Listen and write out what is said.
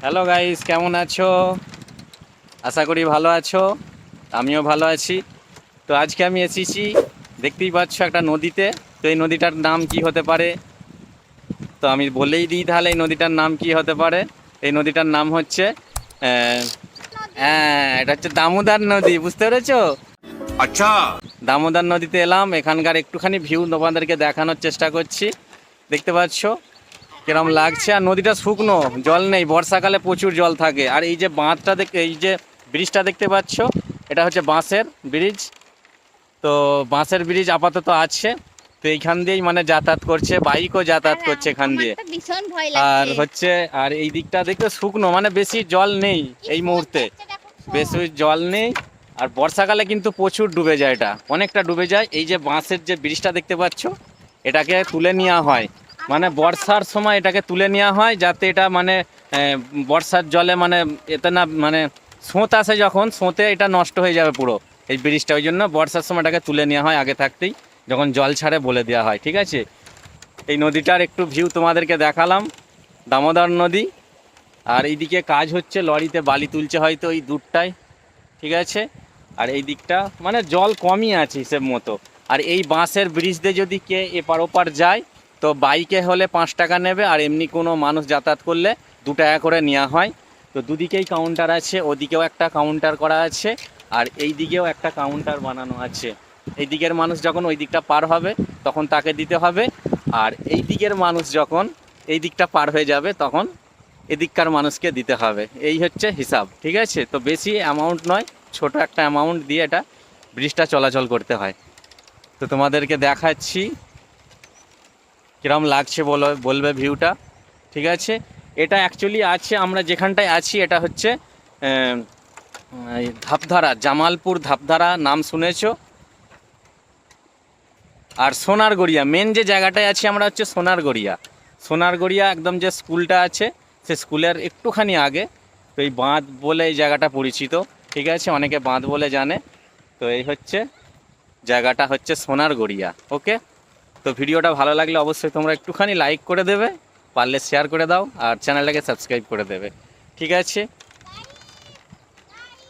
Hello guys কেমন আছো? আশা করি ভালো আছো। আমিও ভালো আছি। তো আজকে আমি এসেছি দেখতেই পাচ্ছ একটা নদীতে। তো এই নদীটার নাম কি হতে পারে? তো আমি বলেই দিই তাহলে এই নদীটার নাম কি হতে পারে? এই নদীটার নাম হচ্ছে হ্যাঁ এটা হচ্ছে দামোদার নদী বুঝতে পেরেছ? আচ্ছা। দামোদার নদীতে এলাম এখানকার একটুখানি ভিউ তোমাদেরকে দেখানোর চেষ্টা করছি। দেখতে পাচ্ছ কিরম লাগছে? আর নদীটা শুকনো জল নেই বর্ষাকালে প্রচুর জল থাকে। আর এই যে বাঁধটা দেখ এই যে ব্রিজটা দেখতে পাচ্ছ এটা হচ্ছে বাঁশের ব্রিজ। তো বাঁশের ব্রিজ আপাতত আছে। তো এইখান দিয়েই মানে যাতায়াত করছে বাইকও যাতায়াত করছে এখান দিয়ে। আর হচ্ছে আর এই দিকটা দেখতে শুকনো মানে বেশি জল নেই এই মুহূর্তে। বেশি জল নেই আর বর্ষাকালে কিন্তু প্রচুর ডুবে যায় এটা। অনেকটা ডুবে যায়। এই যে বাঁশের যে ব্রিজটা দেখতে পাচ্ছ এটাকে তুলে নেওয়া হয়। মানে বর্ষার সময় এটাকে তুলে নেওয়া হয় যাতে এটা মানে বর্ষার জলে মানে এতে না মানে সোঁত আসে যখন সোঁতে এটা নষ্ট হয়ে যাবে পুরো এই ব্রিজটা। ওই জন্য বর্ষার সময় এটাকে তুলে নেওয়া হয় আগে থাকতেই, যখন জল ছাড়ে বলে দেওয়া হয়, ঠিক আছে? এই নদীটার একটু ভিউ তোমাদেরকে দেখালাম, দামোদর নদী। আর এইদিকে কাজ হচ্ছে, লরিতে বালি তুলছে হয়তো ওই দূরটায় ঠিক আছে? আর এই দিকটা মানে জল কমই আছে হিসেব মতো। আর এই বাঁশের ব্রিজ দিয়ে যদি কে এপার ওপার যায় তো বাইকে হলে পাঁচ টাকা নেবে আর এমনি কোনো মানুষ যাতায়াত করলে দু টাকা করে নেওয়া হয়। তো দুদিকেই কাউন্টার আছে, ওদিকেও একটা কাউন্টার করা আছে আর এই দিকেও একটা কাউন্টার বানানো আছে। এই দিকের মানুষ যখন ওই দিকটা পার হবে, তখন তাকে দিতে হবে আর এই দিকের মানুষ যখন এই দিকটা পার হয়ে যাবে, তখন এদিককার মানুষকে দিতে হবে। এই হচ্ছে হিসাব, ঠিক আছে? তো বেশি অ্যামাউন্ট নয়, ছোট একটা অ্যামাউন্ট দিয়ে এটা ব্রিজটা চলাচল করতে হয়। তো তোমাদেরকে দেখাচ্ছি। কিরম লাগছে বলো, বলবে ভিউটা ঠিক আছে? এটা অ্যাকচুয়ালি আছে, আমরা যেখানটায় আছি, এটা হচ্ছে ধাপধারা, জামালপুর ধাপধারা, নাম শুনেছ? আর সোনারগড়িয়া মেন যে জায়গাটায় আছি আমরা হচ্ছে সোনারগড়িয়া। সোনারগড়িয়া একদম যে স্কুলটা আছে, সে স্কুলের একটুখানি আগে। তো এই বাঁধ বলে এই জায়গাটা পরিচিত, ঠিক আছে? অনেকে বাঁধ বলে জানে। তো এই হচ্ছে, জায়গাটা হচ্ছে সোনারগড়িয়া ওকে তো ভিডিওটা ভালো লাগলে অবশ্যই তোমরা একটুখানি লাইক করে দেবে, পারলে শেয়ার করে দাও, আর চ্যানেলটাকে সাবস্ক্রাইব করে দেবে। ঠিক আছে?